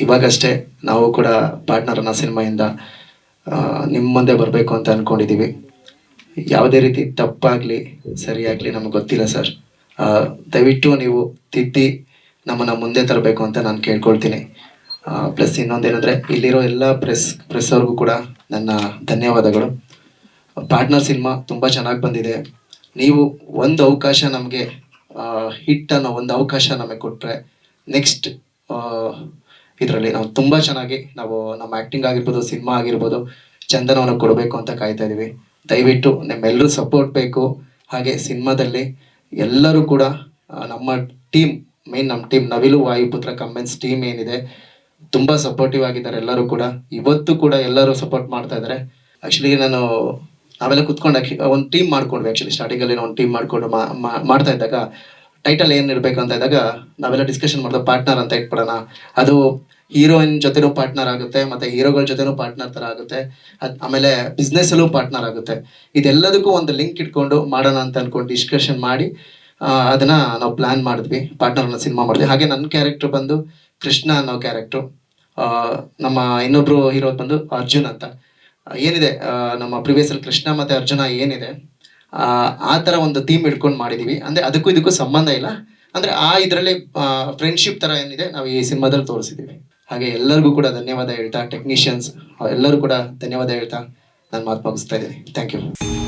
ಇವಾಗಷ್ಟೇ ನಾವು ಕೂಡ ಪಾರ್ಟ್ನರ್ ಅನ್ನೋ ಸಿನಿಮಾಯಿಂದ ನಿಮ್ಮ ಮುಂದೆ ಬರಬೇಕು ಅಂತ ಅಂದ್ಕೊಂಡಿದ್ದೀವಿ ಯಾವುದೇ ರೀತಿ ತಪ್ಪಾಗಲಿ, ಸರಿಯಾಗಲಿ ನಮಗೆ ಗೊತ್ತಿಲ್ಲ ಸರ್. ದಯವಿಟ್ಟು ನೀವು ತಿದ್ದಿ ನಮ್ಮನ್ನು ಮುಂದೆ ತರಬೇಕು ಅಂತ ನಾನು ಕೇಳ್ಕೊಳ್ತೀನಿ. ಪ್ಲಸ್ ಇನ್ನೊಂದೇನೆಂದರೆ, ಇಲ್ಲಿರೋ ಎಲ್ಲ ಪ್ರೆಸ್ ಪ್ರೆಸ್ ಕೂಡ ನನ್ನ ಧನ್ಯವಾದಗಳು. ಪಾರ್ಟ್ನರ್ ಸಿನಿಮಾ ತುಂಬ ಚೆನ್ನಾಗಿ ಬಂದಿದೆ. ನೀವು ಒಂದು ಅವಕಾಶ ನಮಗೆ ಹಿಟ್ ಅನ್ನೋ ಒಂದು ಅವಕಾಶ ನಮಗೆ ಕೊಟ್ಟರೆ ನೆಕ್ಸ್ಟ್ ಇದರಲ್ಲಿ ನಾವು ತುಂಬ ಚೆನ್ನಾಗಿ ನಾವು ನಮ್ಮ ಆ್ಯಕ್ಟಿಂಗ್ ಆಗಿರ್ಬೋದು ಸಿನಿಮಾ ಆಗಿರ್ಬೋದು ಚಂದನವನ್ನು ಕೊಡಬೇಕು ಅಂತ ಕಾಯ್ತಾ ಇದ್ದೀವಿ. ದಯವಿಟ್ಟು ನಿಮ್ಮೆಲ್ಲರೂ ಸಪೋರ್ಟ್ ಬೇಕು. ಹಾಗೆ ಸಿನಿಮಾದಲ್ಲಿ ಎಲ್ಲರೂ ಕೂಡ ನಮ್ಮ ಟೀಮ್ ಮೇನ್ ನಮ್ಮ ಟೀಮ್ ನವಿಲು ವಾಯುಪುತ್ರ ಕಂಬೆನ್ಸ್ ಟೀಮ್ ಏನಿದೆ, ತುಂಬ ಸಪೋರ್ಟಿವ್ ಆಗಿದ್ದಾರೆ ಎಲ್ಲರೂ ಕೂಡ. ಇವತ್ತು ಕೂಡ ಎಲ್ಲರೂ ಸಪೋರ್ಟ್ ಮಾಡ್ತಾ ಇದ್ದಾರೆ. ಆ್ಯಕ್ಚುಲಿ ನಾನು, ನಾವೆಲ್ಲ ಕುತ್ಕೊಂಡು ಒಂದು ಟೀಮ್ ಮಾಡ್ಕೊಂಡ್ವಿ ಆ್ಯಕ್ಚುಲಿ ಸ್ಟಾರ್ಟಿಂಗಲ್ಲಿ ಒಂದು ಟೀಮ್ ಮಾಡಿಕೊಂಡು ಮಾಡ್ತಾ ಇದ್ದಾಗ ಟೈಟಲ್ ಏನು ಇರಬೇಕು ಅಂತ ಇದ್ದಾಗ ನಾವೆಲ್ಲ ಡಿಸ್ಕಷನ್ ಮಾಡಿದ ಪಾರ್ಟ್ನರ್ ಅಂತ ಇಟ್ಬಿಡೋಣ. ಅದು ಹೀರೋಯಿನ್ ಜೊತೆನೂ ಪಾರ್ಟ್ನರ್ ಆಗುತ್ತೆ, ಮತ್ತೆ ಹೀರೋಗಳ ಜೊತೆನೂ ಪಾರ್ಟ್ನರ್ ತರ ಆಗುತ್ತೆ. ಆಮೇಲೆ business ಅಲ್ಲೂ ಪಾರ್ಟ್ನರ್ ಆಗುತ್ತೆ. ಇದೆಲ್ಲದಕ್ಕೂ ಒಂದು ಲಿಂಕ್ ಇಟ್ಕೊಂಡು ಮಾಡೋಣ ಅಂತ ಅನ್ಕೊಂಡು ಡಿಸ್ಕಷನ್ ಮಾಡಿ ಅದನ್ನ ನಾವು ಪ್ಲಾನ್ ಮಾಡಿದ್ವಿ. ಪಾರ್ಟ್ನರ್ ಅನ್ನೋ ಸಿನಿಮಾ ಮಾಡಿದ್ವಿ. ಹಾಗೆ ನನ್ನ ಕ್ಯಾರೆಕ್ಟರ್ ಬಂದು ಕೃಷ್ಣ ಅನ್ನೋ ಕ್ಯಾರೆಕ್ಟ್ರು ನಮ್ಮ ಇನ್ನೊಬ್ರು ಹೀರೋ ಬಂದು ಅರ್ಜುನ್ ಅಂತ. ಏನಿದೆ? ನಮ್ಮ ಪ್ರಿವಿಯಸ್ ಅಲ್ಲಿ ಕೃಷ್ಣ ಮತ್ತೆ ಅರ್ಜುನ ಏನಿದೆ? ಆ, ತರ ಒಂದು ಥೀಮ್ ಇಟ್ಕೊಂಡು ಮಾಡಿದೀವಿ. ಅಂದ್ರೆ ಅದಕ್ಕೂ ಇದಕ್ಕೂ ಸಂಬಂಧ ಇಲ್ಲ. ಅಂದ್ರೆ ಆ ಇದರಲ್ಲಿ ಫ್ರೆಂಡ್ಶಿಪ್ ತರ ಏನಿದೆ ನಾವು ಈ ಸಿನಿಮಾದಲ್ಲಿ ತೋರಿಸಿದೀವಿ. ಹಾಗೆ ಎಲ್ಲರಿಗೂ ಕೂಡ ಧನ್ಯವಾದ ಹೇಳ್ತಾ ಟೆಕ್ನಿಷಿಯನ್ಸ್ ಎಲ್ಲರೂ ಕೂಡ ಧನ್ಯವಾದ ಹೇಳ್ತಾ ನಾನು ಮಾತು ಮುಗಿಸ್ತಾ ಇದ್ದೀನಿ. Thank you